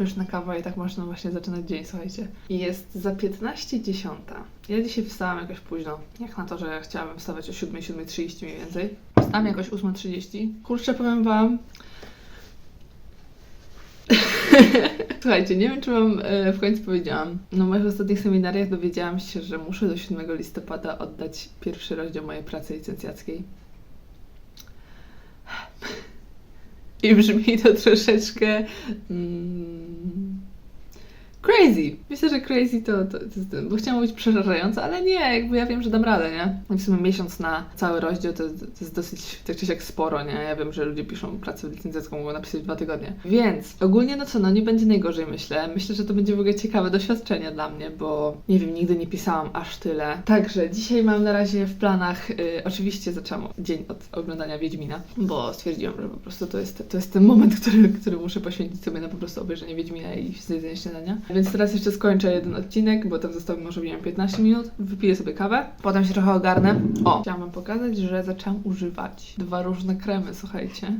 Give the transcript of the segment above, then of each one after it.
pyszna kawa i tak można właśnie zaczynać dzień, słuchajcie. I jest za 15.10. Ja dzisiaj wstałam jakoś późno. Jak na to, że chciałabym wstawać o 7, 7.30 mniej więcej. Wstałam jakoś 8.30. Kurczę, powiem wam, Słuchajcie, nie wiem, czy Wam e, w końcu powiedziałam. Na moich ostatnich seminariach dowiedziałam się, że muszę do 7 listopada oddać pierwszy rozdział mojej pracy licencjackiej. I brzmi to troszeczkę. Mm, crazy. Myślę, że crazy to, to, to bo chciałam być przerażająca, ale nie, jakby ja wiem, że dam radę, nie? I w sumie miesiąc na cały rozdział to, to jest dosyć tak czy siak sporo, nie? Ja wiem, że ludzie piszą pracę licencjacką, mogą napisać dwa tygodnie. Więc ogólnie no co, no nie będzie najgorzej, myślę. Myślę, że to będzie w ogóle ciekawe doświadczenie dla mnie, bo nie wiem, nigdy nie pisałam aż tyle. Także dzisiaj mam na razie w planach, y, oczywiście zaczęłam dzień od oglądania Wiedźmina, bo stwierdziłam, że po prostu to jest, to jest ten moment, który, który muszę poświęcić sobie na po prostu obejrzenie Wiedźmina i zjedzenie śniadania. Więc teraz jeszcze skończę jeden odcinek, bo tam zostało może wiem, 15 minut, wypiję sobie kawę, potem się trochę ogarnę. O, chciałam wam pokazać, że zaczęłam używać dwa różne kremy, słuchajcie.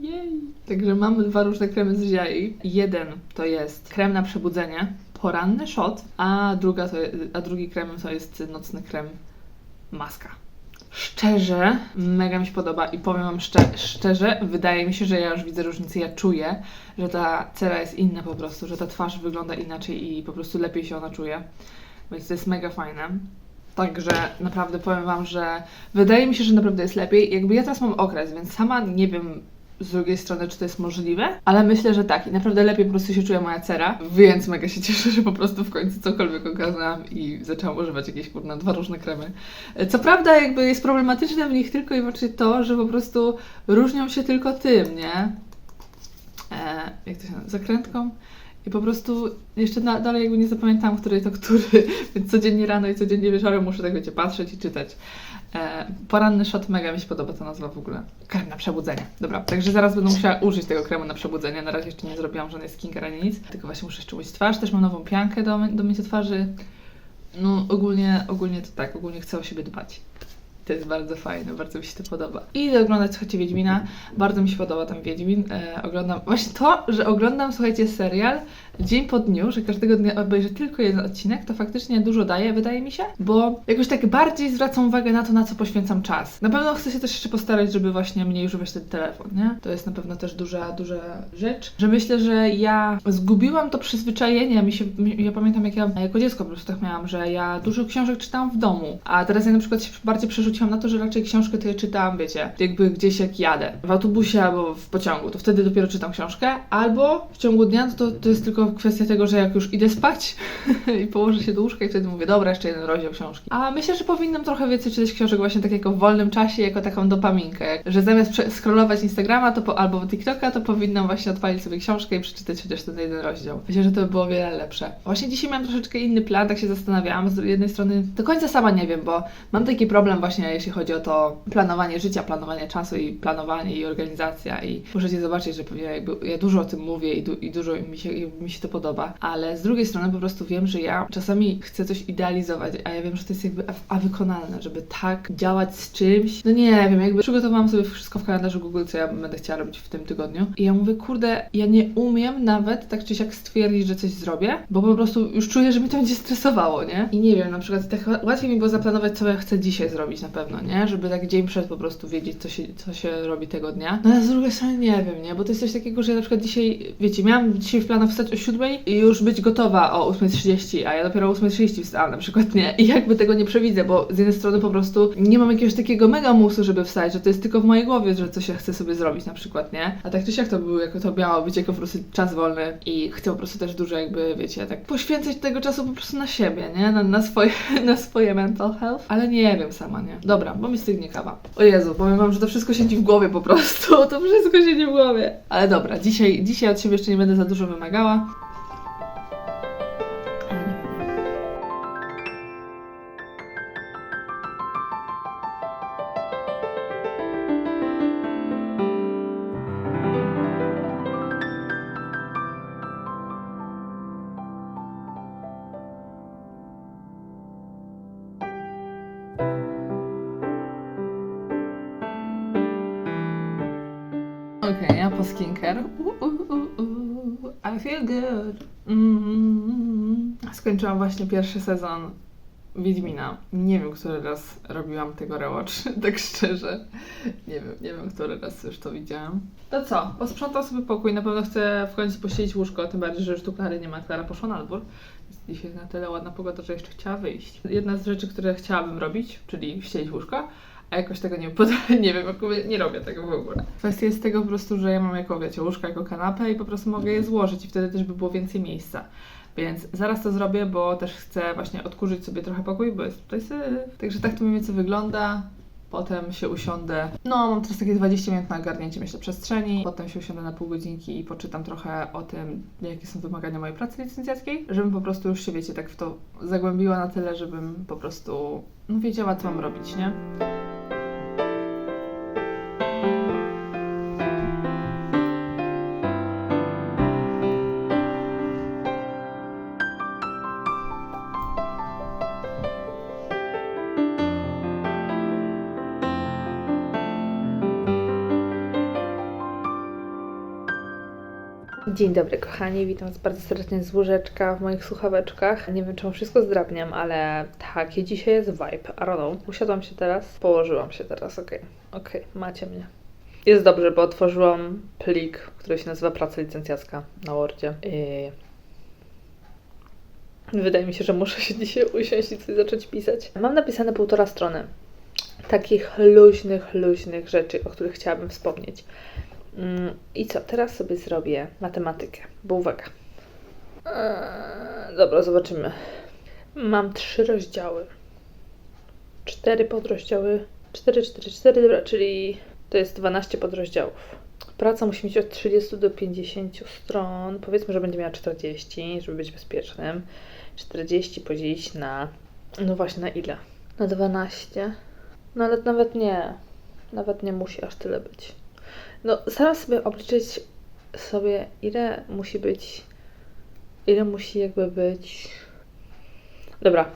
Jej! Także mamy dwa różne kremy z ziai. Jeden to jest krem na przebudzenie, poranny shot, a, druga to, a drugi krem to jest nocny krem maska. Szczerze, mega mi się podoba i powiem Wam szcze- szczerze, wydaje mi się, że ja już widzę różnicę, ja czuję, że ta cera jest inna po prostu, że ta twarz wygląda inaczej i po prostu lepiej się ona czuje. Więc to jest mega fajne. Także naprawdę powiem Wam, że wydaje mi się, że naprawdę jest lepiej. Jakby ja teraz mam okres, więc sama nie wiem z drugiej strony, czy to jest możliwe, ale myślę, że tak. I naprawdę lepiej po prostu się czuje moja cera, więc mega się cieszę, że po prostu w końcu cokolwiek ogarnęłam i zaczęłam używać jakieś kurna dwa różne kremy. Co prawda jakby jest problematyczne w nich tylko i wyłącznie to, że po prostu różnią się tylko tym, nie? E, jak to się nazywa? Zakrętką. I po prostu jeszcze na, dalej jakby nie zapamiętałam, który to który, więc codziennie rano i codziennie wieczorem muszę tak wiecie, patrzeć i czytać. E, poranny shot mega mi się podoba ta nazwa w ogóle. Krem na przebudzenie. Dobra, także zaraz będę musiała użyć tego kremu na przebudzenie. Na razie jeszcze nie zrobiłam żadnej skincare ani nic, tylko właśnie muszę jeszcze umyć twarz. Też mam nową piankę do, do mycia twarzy. No ogólnie, ogólnie to tak, ogólnie chcę o siebie dbać. To jest bardzo fajne, bardzo mi się to podoba. I oglądać, słuchajcie, Wiedźmina. Bardzo mi się podoba tam Wiedźmin. E, oglądam, właśnie to, że oglądam, słuchajcie, serial dzień po dniu, że każdego dnia obejrzę tylko jeden odcinek, to faktycznie dużo daje, wydaje mi się, bo jakoś tak bardziej zwracam uwagę na to, na co poświęcam czas. Na pewno chcę się też jeszcze postarać, żeby właśnie mniej używać ten telefon, nie? To jest na pewno też duża, duża rzecz, że myślę, że ja zgubiłam to przyzwyczajenie, mi się, mi, ja pamiętam jak ja jako dziecko po prostu tak miałam, że ja dużo książek czytałam w domu, a teraz ja na przykład się bardziej przerzuciłam na to, że raczej książkę to ja czytałam, wiecie, jakby gdzieś jak jadę, w autobusie albo w pociągu, to wtedy dopiero czytam książkę, albo w ciągu dnia to, to jest tylko kwestia tego, że jak już idę spać i położę się do łóżka i wtedy mówię, dobra, jeszcze jeden rozdział książki. A myślę, że powinnam trochę więcej czytać książek właśnie tak jako w wolnym czasie, jako taką dopaminkę, że zamiast scrollować Instagrama to po, albo TikToka, to powinnam właśnie odpalić sobie książkę i przeczytać chociaż ten jeden rozdział. Myślę, że to by było wiele lepsze. Właśnie dzisiaj miałam troszeczkę inny plan, tak się zastanawiałam. Z jednej strony do końca sama nie wiem, bo mam taki problem właśnie, jeśli chodzi o to planowanie życia, planowanie czasu i planowanie i organizacja i możecie zobaczyć, że pewnie jakby ja dużo o tym mówię i, du- i dużo mi się, mi się to podoba, ale z drugiej strony po prostu wiem, że ja czasami chcę coś idealizować, a ja wiem, że to jest jakby a wykonalne, żeby tak działać z czymś. No nie wiem, jakby przygotowałam sobie wszystko w kalendarzu Google, co ja będę chciała robić w tym tygodniu i ja mówię, kurde, ja nie umiem nawet tak czy siak stwierdzić, że coś zrobię, bo po prostu już czuję, że mi to będzie stresowało, nie? I nie wiem, na przykład tak łatwiej mi było zaplanować, co ja chcę dzisiaj zrobić na pewno, nie? Żeby tak dzień przed po prostu wiedzieć, co się, co się robi tego dnia. No ale z drugiej strony nie wiem, nie? Bo to jest coś takiego, że ja na przykład dzisiaj, wiecie, miałam dzisiaj w planach wstać o 7 i już być gotowa o 8.30, a ja dopiero o 8.30 wstałam na przykład, nie? I jakby tego nie przewidzę, bo z jednej strony po prostu nie mam jakiegoś takiego mega musu, żeby wstać, że to jest tylko w mojej głowie, że coś ja chcę sobie zrobić na przykład, nie? A tak czy siak to był, jako to miało być jako po prostu czas wolny i chcę po prostu też dużo jakby, wiecie, tak poświęcać tego czasu po prostu na siebie, nie? Na, na, swoje, na swoje mental health. Ale nie wiem sama, nie? Dobra, bo mi stygnie kawa. O Jezu, powiem wam, że to wszystko siedzi w głowie po prostu. To wszystko siedzi w głowie. Ale dobra, dzisiaj, dzisiaj od siebie jeszcze nie będę za dużo wymagała. Good. Mm. Skończyłam właśnie pierwszy sezon Wiedźmina. Nie wiem, który raz robiłam tego rewatch, tak szczerze. Nie wiem, nie wiem, który raz już to widziałam. To co? Posprzątam sobie pokój. Na pewno chcę w końcu pościelić łóżko, tym bardziej, że już tu Klary nie ma. Klara poszła na dwór. Jest dzisiaj na tyle ładna pogoda, że jeszcze chciała wyjść. Jedna z rzeczy, które chciałabym robić, czyli ścielić łóżko, a jakoś tego nie pod... nie wiem, nie robię tego w ogóle. Kwestia jest tego po prostu, że ja mam jako, wiecie, łóżko jako kanapę i po prostu mogę je złożyć i wtedy też by było więcej miejsca. Więc zaraz to zrobię, bo też chcę właśnie odkurzyć sobie trochę pokój, bo jest tutaj syf. Także tak to mniej więcej wygląda. Potem się usiądę. No, mam teraz takie 20 minut na ogarnięcie, myślę, przestrzeni. Potem się usiądę na pół godzinki i poczytam trochę o tym, jakie są wymagania mojej pracy licencjackiej, żebym po prostu już się, wiecie, tak w to zagłębiła na tyle, żebym po prostu no, wiedziała, co mam robić, nie? Dzień dobry kochani, witam Was bardzo serdecznie z łóżeczka w moich słuchaweczkach. Nie wiem, czemu wszystko zdrabniam, ale taki dzisiaj jest vibe, I don't know. Usiadłam się teraz, położyłam się teraz, okej, okej, macie mnie. Jest dobrze, bo otworzyłam plik, który się nazywa praca licencjacka na Wordzie. I... Wydaje mi się, że muszę się dzisiaj usiąść i coś zacząć pisać. Mam napisane półtora strony takich luźnych, luźnych rzeczy, o których chciałabym wspomnieć. Mm, I co? Teraz sobie zrobię matematykę, bo uwaga. Eee, dobra, zobaczymy. Mam trzy rozdziały. Cztery podrozdziały. Cztery, cztery, cztery, dobra, czyli to jest 12 podrozdziałów. Praca musi mieć od 30 do 50 stron. Powiedzmy, że będzie miała 40, żeby być bezpiecznym. 40 podzielić na. No właśnie, na ile? Na 12. No ale nawet nie. Nawet nie musi aż tyle być. No, staram sobie obliczyć sobie, ile musi być, ile musi jakby być. Dobra.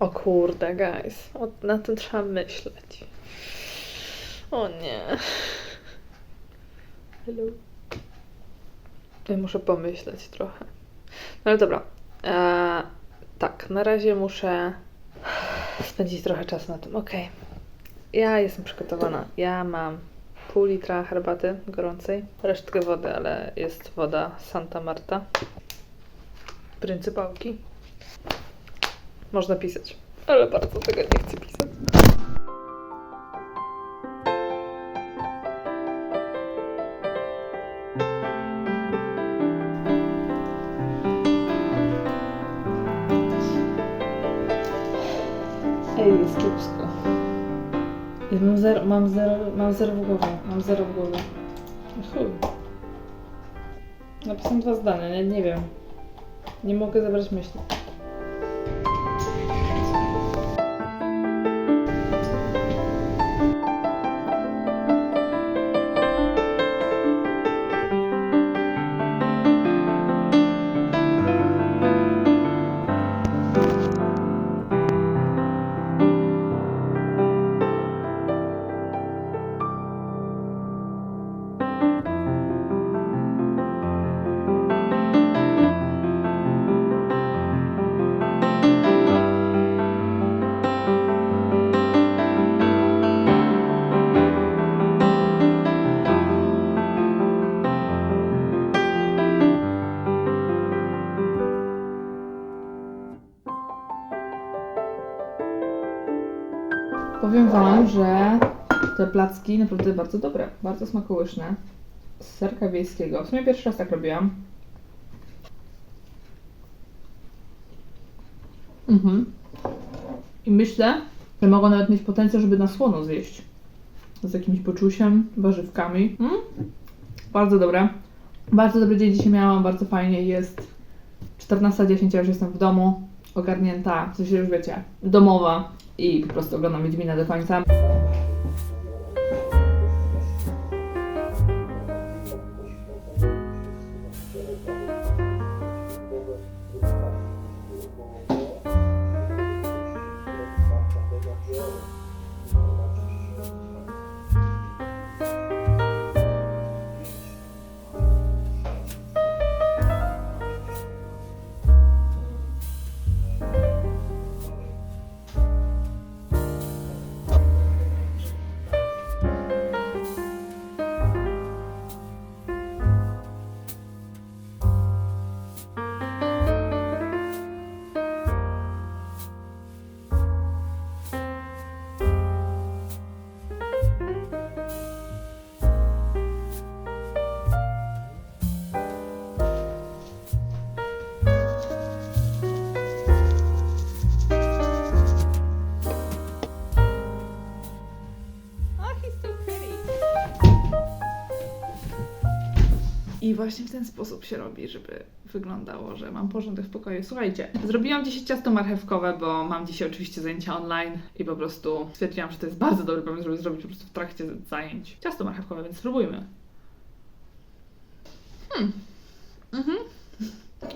O kurde, guys. O, na tym trzeba myśleć. O nie. Hello. Ja muszę pomyśleć trochę. No ale dobra. Eee, tak, na razie muszę spędzić trochę czasu na tym. Okej. Ja jestem przygotowana. Ja mam pół litra herbaty gorącej, resztkę wody, ale jest woda Santa Marta. Pryncypałki. Można pisać, ale bardzo tego nie chcę pisać. Ej, jest kiepsko. Ja mam zero, mam zero, mam zero w głowie, mam zero w głowie. Chuj. Napisałam dwa zdania, nie, nie wiem. Nie mogę zebrać myśli. Że te placki naprawdę bardzo dobre, bardzo smakołyszne. Z serka wiejskiego. W sumie pierwszy raz tak robiłam. Mhm. I myślę, że mogą nawet mieć potencjał, żeby na słono zjeść. Z jakimś poczusiem, warzywkami. Mm? Bardzo dobre. Bardzo dobry dzień dzisiaj miałam, bardzo fajnie jest. 14.10, ja już jestem w domu, ogarnięta, w sensie już wiecie, domowa i po prostu oglądam Wiedźmina do końca. Właśnie w ten sposób się robi, żeby wyglądało, że mam porządek w pokoju. Słuchajcie, zrobiłam dzisiaj ciasto marchewkowe, bo mam dzisiaj oczywiście zajęcia online i po prostu stwierdziłam, że to jest bardzo dobry pomysł, żeby zrobić po prostu w trakcie zajęć ciasto marchewkowe, więc spróbujmy. Hmm. Mhm.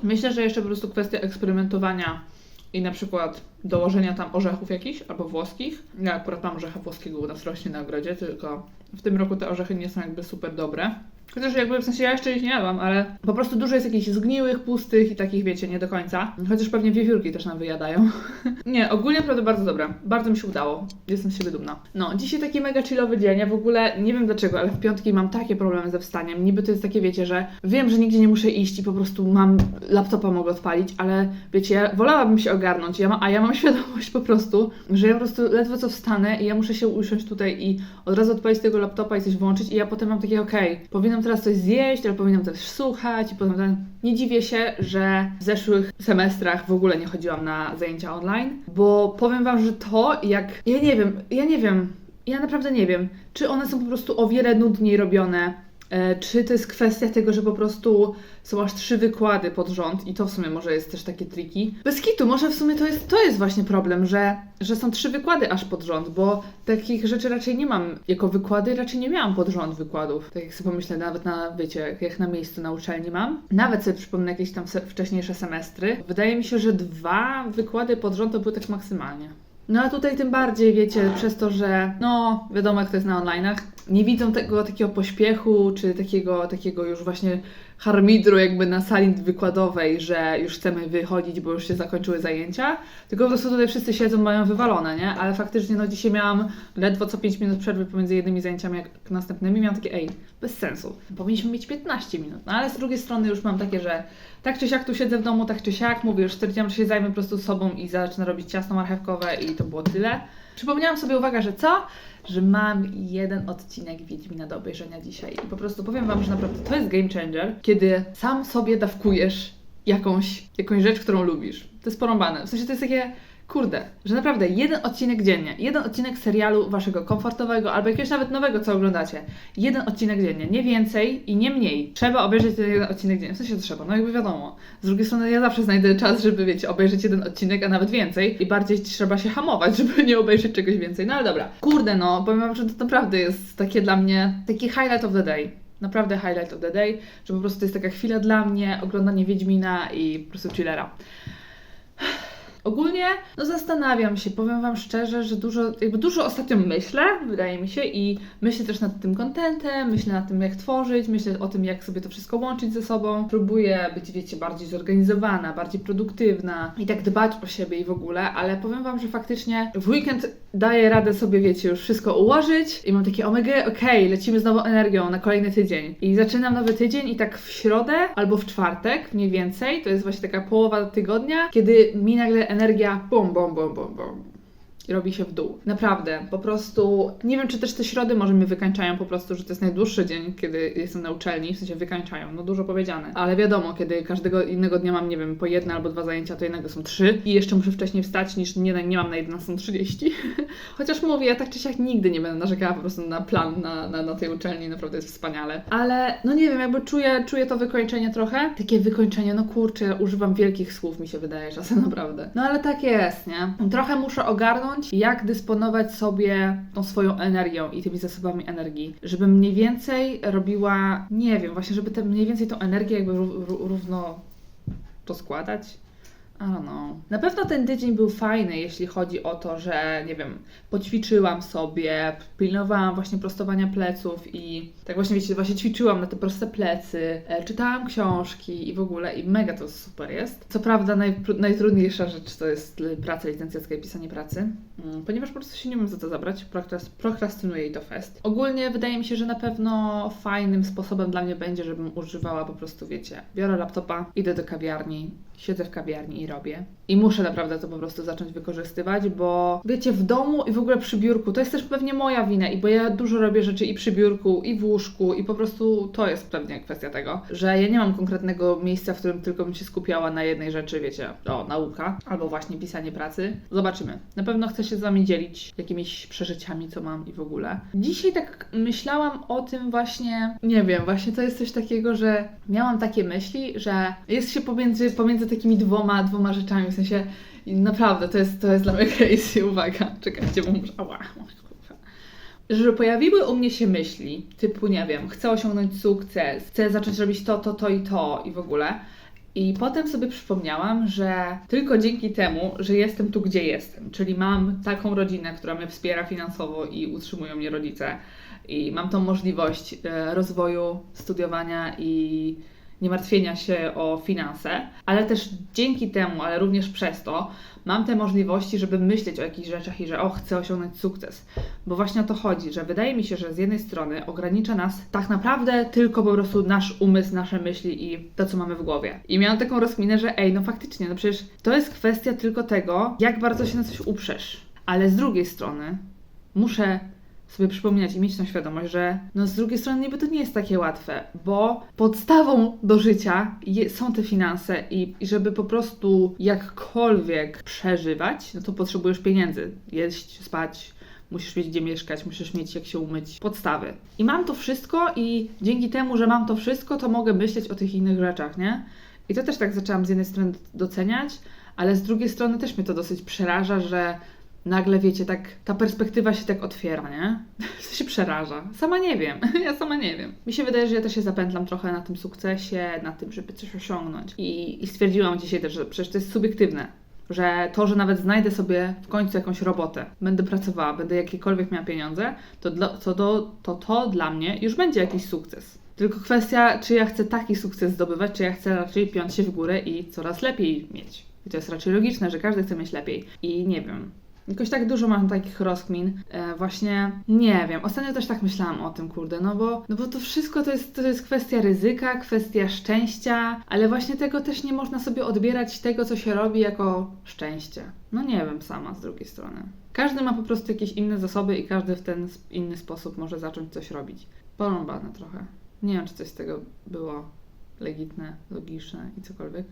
Myślę, że jeszcze po prostu kwestia eksperymentowania i na przykład dołożenia tam orzechów jakichś albo włoskich. Ja akurat mam orzecha włoskiego u nas rośnie na ogrodzie, tylko w tym roku te orzechy nie są jakby super dobre. Chociaż jakby w sensie ja jeszcze ich nie jadłam, ale po prostu dużo jest jakichś zgniłych, pustych i takich wiecie, nie do końca. Chociaż pewnie wiewiórki też nam wyjadają. nie, ogólnie naprawdę bardzo dobre. Bardzo mi się udało. Jestem z siebie dumna. No, dzisiaj taki mega chillowy dzień. Ja w ogóle nie wiem dlaczego, ale w piątki mam takie problemy ze wstaniem. Niby to jest takie, wiecie, że wiem, że nigdzie nie muszę iść i po prostu mam laptopa mogę odpalić, ale wiecie, ja wolałabym się ogarnąć, ja ma, a ja mam świadomość po prostu, że ja po prostu ledwo co wstanę i ja muszę się usiąść tutaj i od razu odpalić tego laptopa i coś włączyć i ja potem mam takie, okej, powinnam teraz coś zjeść, ale powinnam też słuchać i potem ten... Nie dziwię się, że w zeszłych semestrach w ogóle nie chodziłam na zajęcia online, bo powiem Wam, że to jak... Ja nie wiem, ja nie wiem, ja naprawdę nie wiem, czy one są po prostu o wiele nudniej robione, Czy to jest kwestia tego, że po prostu są aż trzy wykłady pod rząd i to w sumie może jest też takie triki? Bez kitu, może w sumie to jest, to jest właśnie problem, że, że są trzy wykłady aż pod rząd, bo takich rzeczy raczej nie mam jako wykłady, raczej nie miałam pod rząd wykładów. Tak jak sobie pomyślę, nawet na, wiecie, jak na miejscu na uczelni mam. Nawet sobie przypomnę jakieś tam se- wcześniejsze semestry. Wydaje mi się, że dwa wykłady pod rząd to były tak maksymalnie. No a tutaj tym bardziej, wiecie, przez to, że no, wiadomo jak to jest na online'ach, nie widzą tego takiego pośpiechu, czy takiego, takiego już właśnie harmidru jakby na sali wykładowej, że już chcemy wychodzić, bo już się zakończyły zajęcia, tylko po prostu tutaj wszyscy siedzą, mają wywalone, nie? Ale faktycznie no dzisiaj miałam ledwo co 5 minut przerwy pomiędzy jednymi zajęciami jak następnymi, miałam takie, ej, bez sensu, powinniśmy mieć 15 minut, no ale z drugiej strony już mam takie, że tak czy siak tu siedzę w domu, tak czy siak, mówię, już stwierdziłam, że się zajmę po prostu sobą i zacznę robić ciasto marchewkowe i to było tyle. Przypomniałam sobie, uwaga, że co? Że mam jeden odcinek Wiedźmina do obejrzenia dzisiaj i po prostu powiem Wam, że naprawdę to jest game changer, kiedy sam sobie dawkujesz jakąś, jakąś rzecz, którą lubisz. To jest porąbane. W sensie to jest takie, kurde, że naprawdę jeden odcinek dziennie, jeden odcinek serialu waszego komfortowego albo jakiegoś nawet nowego, co oglądacie. Jeden odcinek dziennie, nie więcej i nie mniej. Trzeba obejrzeć ten jeden odcinek dziennie. W sensie trzeba, no jakby wiadomo. Z drugiej strony ja zawsze znajdę czas, żeby wiecie, obejrzeć jeden odcinek, a nawet więcej. I bardziej trzeba się hamować, żeby nie obejrzeć czegoś więcej. No ale dobra. Kurde no, powiem wam, że to naprawdę jest takie dla mnie, taki highlight of the day. Naprawdę highlight of the day, że po prostu to jest taka chwila dla mnie, oglądanie Wiedźmina i po prostu chillera. Ogólnie, no zastanawiam się, powiem Wam szczerze, że dużo, jakby dużo ostatnio myślę, wydaje mi się, i myślę też nad tym kontentem, myślę nad tym, jak tworzyć, myślę o tym, jak sobie to wszystko łączyć ze sobą. Próbuję być, wiecie, bardziej zorganizowana, bardziej produktywna i tak dbać o siebie i w ogóle, ale powiem Wam, że faktycznie w weekend daję radę sobie, wiecie, już wszystko ułożyć i mam takie omega, okej, lecimy z nową energią na kolejny tydzień. I zaczynam nowy tydzień i tak w środę albo w czwartek mniej więcej, to jest właśnie taka połowa tygodnia, kiedy mi nagle energia bum, bum, bum, bum, bum. Robi się w dół. Naprawdę, po prostu. Nie wiem, czy też te środy może mnie wykańczają po prostu, że to jest najdłuższy dzień, kiedy jestem na uczelni, w sensie wykańczają, no dużo powiedziane. Ale wiadomo, kiedy każdego innego dnia mam, nie wiem, po jedne albo dwa zajęcia, to jednego są trzy i jeszcze muszę wcześniej wstać niż nie, nie mam na 11.30. Chociaż mówię, ja tak czy siak nigdy nie będę narzekała po prostu na plan na, na, na tej uczelni, naprawdę jest wspaniale. Ale no nie wiem, jakby czuję, czuję to wykończenie trochę. Takie wykończenie, no kurczę, używam wielkich słów, mi się wydaje czasem naprawdę. No ale tak jest, nie? Trochę muszę ogarnąć, jak dysponować sobie tą swoją energią i tymi zasobami energii, żeby mniej więcej robiła, nie wiem, właśnie, żeby te mniej więcej tą energię jakby ró- ró- równo rozkładać. I don't know. Na pewno ten tydzień był fajny, jeśli chodzi o to, że nie wiem, poćwiczyłam sobie, pilnowałam właśnie prostowania pleców i tak właśnie wiecie, właśnie ćwiczyłam na te proste plecy, e, czytałam książki i w ogóle i mega to super jest. Co prawda najpr- najtrudniejsza rzecz to jest y, praca licencjacka i pisanie pracy, mm, ponieważ po prostu się nie mam za to zabrać, prokras- prokrastynuję i to fest. Ogólnie wydaje mi się, że na pewno fajnym sposobem dla mnie będzie, żebym używała po prostu, wiecie, biorę laptopa, idę do kawiarni, siedzę w kawiarni i robię. I muszę naprawdę to po prostu zacząć wykorzystywać, bo wiecie, w domu i w ogóle przy biurku to jest też pewnie moja wina, i bo ja dużo robię rzeczy i przy biurku, i w łóżku, i po prostu to jest pewnie kwestia tego, że ja nie mam konkretnego miejsca, w którym tylko bym się skupiała na jednej rzeczy, wiecie, o, nauka, albo właśnie pisanie pracy. Zobaczymy. Na pewno chcę się z Wami dzielić jakimiś przeżyciami, co mam i w ogóle. Dzisiaj tak myślałam o tym właśnie, nie wiem, właśnie to jest coś takiego, że miałam takie myśli, że jest się pomiędzy, pomiędzy takimi dwoma, dwoma rzeczami, w sensie naprawdę to jest, to jest dla mnie crazy, uwaga, czekajcie, bo muszę, ała, że pojawiły u mnie się myśli, typu, nie wiem, chcę osiągnąć sukces, chcę zacząć robić to, to, to i to i w ogóle. I potem sobie przypomniałam, że tylko dzięki temu, że jestem tu, gdzie jestem, czyli mam taką rodzinę, która mnie wspiera finansowo i utrzymują mnie rodzice, i mam tą możliwość e, rozwoju, studiowania i nie martwienia się o finanse, ale też dzięki temu, ale również przez to, mam te możliwości, żeby myśleć o jakichś rzeczach i że o, chcę osiągnąć sukces. Bo właśnie o to chodzi, że wydaje mi się, że z jednej strony ogranicza nas tak naprawdę tylko po prostu nasz umysł, nasze myśli i to, co mamy w głowie. I miałam taką rozkminę, że ej, no faktycznie, no przecież to jest kwestia tylko tego, jak bardzo się na coś uprzesz. Ale z drugiej strony muszę sobie przypominać i mieć tą świadomość, że no z drugiej strony niby to nie jest takie łatwe, bo podstawą do życia je, są te finanse i, i żeby po prostu jakkolwiek przeżywać, no to potrzebujesz pieniędzy, jeść, spać, musisz mieć gdzie mieszkać, musisz mieć jak się umyć, podstawy. I mam to wszystko i dzięki temu, że mam to wszystko, to mogę myśleć o tych innych rzeczach, nie? I to też tak zaczęłam z jednej strony doceniać, ale z drugiej strony też mnie to dosyć przeraża, że nagle, wiecie, tak ta perspektywa się tak otwiera, nie? To się przeraża. Sama nie wiem. Ja sama nie wiem. Mi się wydaje, że ja też się zapętlam trochę na tym sukcesie, na tym, żeby coś osiągnąć. I, i stwierdziłam dzisiaj też, że przecież to jest subiektywne. Że to, że nawet znajdę sobie w końcu jakąś robotę, będę pracowała, będę jakiekolwiek miała pieniądze, to, dla, to, to, to dla mnie już będzie jakiś sukces. Tylko kwestia, czy ja chcę taki sukces zdobywać, czy ja chcę raczej piąć się w górę i coraz lepiej mieć. I to jest raczej logiczne, że każdy chce mieć lepiej. I nie wiem, Jakoś tak dużo mam takich rozkmin. E, właśnie nie wiem. Ostatnio też tak myślałam o tym, kurde, no bo, no bo to wszystko to jest, to jest kwestia ryzyka, kwestia szczęścia, ale właśnie tego też nie można sobie odbierać tego, co się robi jako szczęście. No nie wiem sama z drugiej strony. Każdy ma po prostu jakieś inne zasoby i każdy w ten inny sposób może zacząć coś robić. Porąbane trochę. Nie wiem, czy coś z tego było legitne, logiczne i cokolwiek.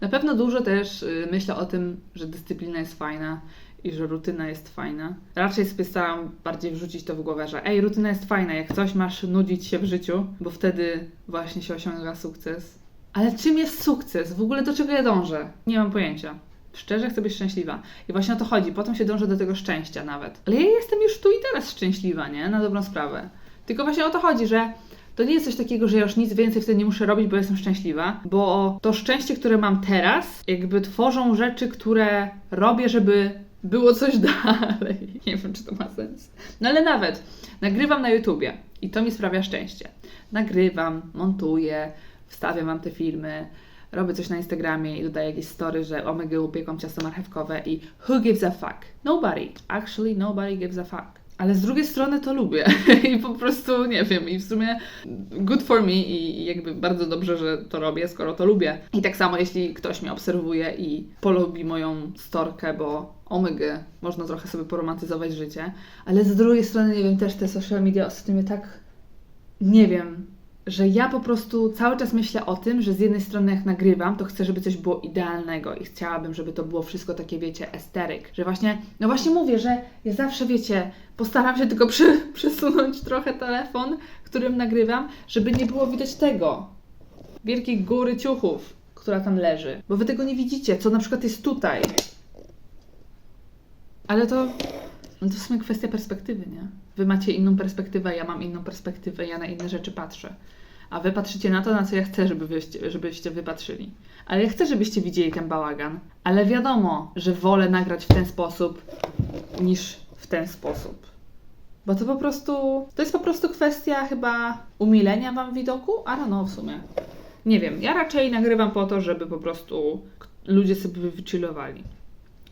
Na pewno dużo też y, myślę o tym, że dyscyplina jest fajna i że rutyna jest fajna. Raczej sobie starałam bardziej wrzucić to w głowę, że ej, rutyna jest fajna, jak coś masz nudzić się w życiu, bo wtedy właśnie się osiąga sukces. Ale czym jest sukces? W ogóle do czego ja dążę? Nie mam pojęcia. Szczerze chcę być szczęśliwa. I właśnie o to chodzi. Potem się dąży do tego szczęścia nawet. Ale ja jestem już tu i teraz szczęśliwa, nie? Na dobrą sprawę. Tylko właśnie o to chodzi, że to nie jest coś takiego, że ja już nic więcej wtedy nie muszę robić, bo jestem szczęśliwa, bo to szczęście, które mam teraz, jakby tworzą rzeczy, które robię, żeby było coś dalej. Nie wiem, czy to ma sens. No ale nawet nagrywam na YouTubie i to mi sprawia szczęście. Nagrywam, montuję, wstawiam wam te filmy, robię coś na Instagramie i dodaję jakieś story, że omega upiekłam ciasto marchewkowe i who gives a fuck? Nobody. Actually nobody gives a fuck. Ale z drugiej strony to lubię i po prostu nie wiem, i w sumie good for me i jakby bardzo dobrze, że to robię, skoro to lubię. I tak samo, jeśli ktoś mnie obserwuje i polubi moją storkę, bo omega, można trochę sobie poromantyzować życie, ale z drugiej strony, nie wiem, też te social media ostatnio mnie tak, nie wiem, że ja po prostu cały czas myślę o tym, że z jednej strony jak nagrywam, to chcę, żeby coś było idealnego i chciałabym, żeby to było wszystko takie, wiecie, esteryk. Że właśnie, no właśnie mówię, że ja zawsze, wiecie, postaram się tylko przy, przesunąć trochę telefon, którym nagrywam, żeby nie było widać tego. Wielkiej góry ciuchów, która tam leży. Bo wy tego nie widzicie, co na przykład jest tutaj. Ale to, no to w sumie kwestia perspektywy, nie? Wy macie inną perspektywę, ja mam inną perspektywę, ja na inne rzeczy patrzę. A wy patrzycie na to, na co ja chcę, żeby wyście, żebyście wy patrzyli. Ale ja chcę, żebyście widzieli ten bałagan. Ale wiadomo, że wolę nagrać w ten sposób, niż w ten sposób. Bo to po prostu, to jest po prostu kwestia chyba umilenia wam widoku? A no w sumie. Nie wiem, ja raczej nagrywam po to, żeby po prostu ludzie sobie wychillowali.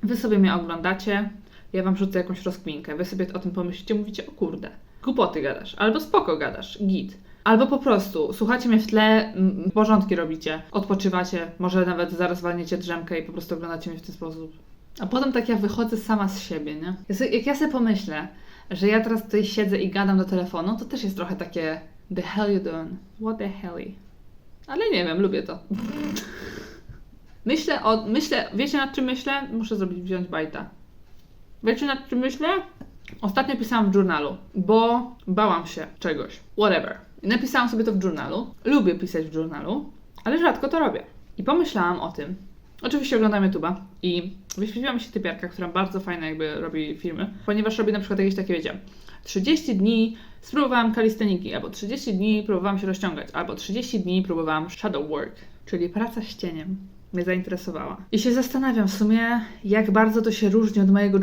Wy sobie mnie oglądacie, ja wam rzucę jakąś rozkminkę, wy sobie o tym pomyślicie, mówicie, o kurde, głupoty gadasz, albo spoko gadasz, git. Albo po prostu słuchacie mnie w tle, porządki robicie, odpoczywacie, może nawet zaraz walniecie drzemkę i po prostu oglądacie mnie w ten sposób. A potem tak ja wychodzę sama z siebie, nie? Jak ja sobie pomyślę, że ja teraz tutaj siedzę i gadam do telefonu, to też jest trochę takie the hell you doing? What the hell? Ale nie wiem, lubię to. Myślę o, myślę, wiecie nad czym myślę? Muszę zrobić, wziąć bajta. Wiecie nad czym myślę? Ostatnio pisałam w journalu, bo bałam się czegoś. Whatever. Napisałam sobie to w journalu. Lubię pisać w journalu, ale rzadko to robię. I pomyślałam o tym. Oczywiście oglądam YouTube'a i wyświetliła mi się typiarka, która bardzo fajnie jakby robi filmy, ponieważ robi na przykład jakieś takie, wiecie, 30 dni spróbowałam kalisteniki, albo 30 dni próbowałam się rozciągać, albo 30 dni próbowałam shadow work, czyli praca z cieniem. Mnie zainteresowała. I się zastanawiam w sumie, jak bardzo to się różni od mojego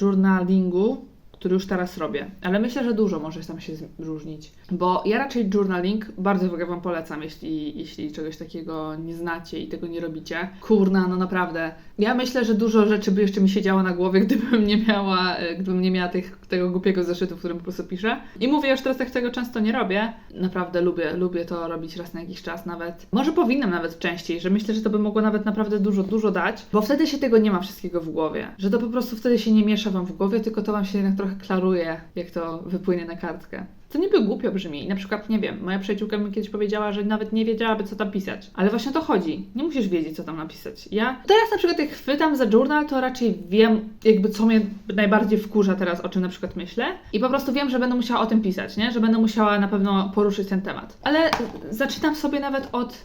journalingu, który już teraz robię. Ale myślę, że dużo może tam się różnić. Bo ja raczej journaling bardzo Wam polecam, jeśli, jeśli czegoś takiego nie znacie i tego nie robicie. Kurna, no naprawdę. Ja myślę, że dużo rzeczy by jeszcze mi się działo na głowie, gdybym nie miała, e, gdybym nie miała tych, tego głupiego zeszytu, w którym po prostu piszę. I mówię już teraz, tak tego często nie robię. Naprawdę lubię, lubię to robić raz na jakiś czas nawet. Może powinnam nawet częściej, że myślę, że to by mogło nawet naprawdę dużo, dużo dać, bo wtedy się tego nie ma wszystkiego w głowie. Że to po prostu wtedy się nie miesza Wam w głowie, tylko to Wam się jednak trochę klaruje, jak to wypłynie na kartkę. To niby głupio brzmi. Na przykład, nie wiem, moja przyjaciółka mi kiedyś powiedziała, że nawet nie wiedziałaby, co tam pisać. Ale właśnie o to chodzi. Nie musisz wiedzieć, co tam napisać. Ja teraz na przykład jak chwytam za journal, to raczej wiem, jakby co mnie najbardziej wkurza teraz, o czym na przykład myślę. I po prostu wiem, że będę musiała o tym pisać, nie? Że będę musiała na pewno poruszyć ten temat. Ale zaczynam sobie nawet od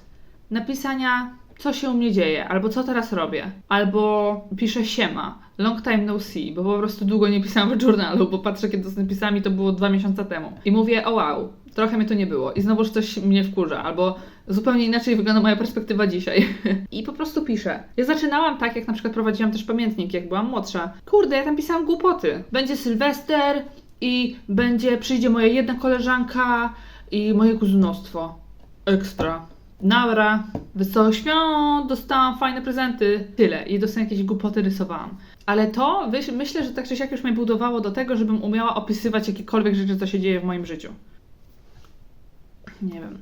napisania, co się u mnie dzieje, albo co teraz robię, albo piszę siema, long time no see, bo po prostu długo nie pisałam w journalu, bo patrzę, kiedy to napisałam i to było dwa miesiące temu. I mówię, o wow, trochę mnie to nie było i znowuż coś mnie wkurza, albo zupełnie inaczej wygląda moja perspektywa dzisiaj. I po prostu piszę. Ja zaczynałam tak, jak na przykład prowadziłam też pamiętnik, jak byłam młodsza. Kurde, ja tam pisałam głupoty. Będzie Sylwester i będzie, przyjdzie moja jedna koleżanka i moje kuzynostwo. Ekstra. Naura, wesołych świąt, dostałam fajne prezenty. Tyle. I dostałam jakieś głupoty rysowałam. Ale to myślę, że tak czy siak już mnie budowało do tego, żebym umiała opisywać jakiekolwiek rzeczy, co się dzieje w moim życiu. Nie wiem.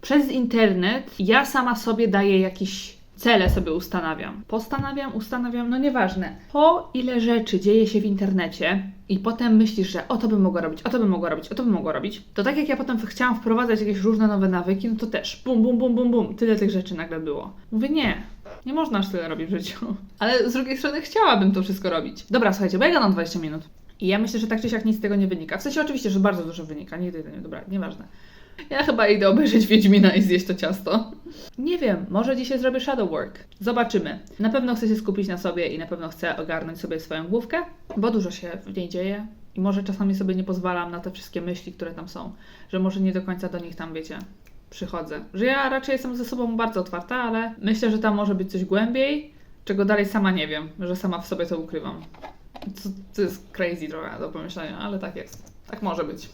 Przez internet ja sama sobie daję jakieś cele sobie ustanawiam. Postanawiam, ustanawiam, no nieważne. Po ile rzeczy dzieje się w internecie i potem myślisz, że o to bym mogła robić, o to bym mogła robić, o to bym mogła robić, to tak jak ja potem chciałam wprowadzać jakieś różne nowe nawyki, no to też bum, bum, bum, bum, bum, tyle tych rzeczy nagle było. Mówię, nie, nie można aż tyle robić w życiu. Ale z drugiej strony chciałabym to wszystko robić. Dobra, słuchajcie, bo ja gadam 20 minut. I ja myślę, że tak czy siak nic z tego nie wynika. W sensie oczywiście, że bardzo dużo wynika, nigdy to nie, dobra, nieważne. Ja chyba idę obejrzeć Wiedźmina i zjeść to ciasto. Nie wiem, może dzisiaj zrobię shadow work. Zobaczymy. Na pewno chcę się skupić na sobie i na pewno chcę ogarnąć sobie swoją główkę, bo dużo się w niej dzieje i może czasami sobie nie pozwalam na te wszystkie myśli, które tam są, że może nie do końca do nich tam, wiecie, przychodzę. Że ja raczej jestem ze sobą bardzo otwarta, ale myślę, że tam może być coś głębiej, czego dalej sama nie wiem, że sama w sobie to ukrywam. To, to jest crazy trochę do pomyślenia, ale tak jest. Tak może być.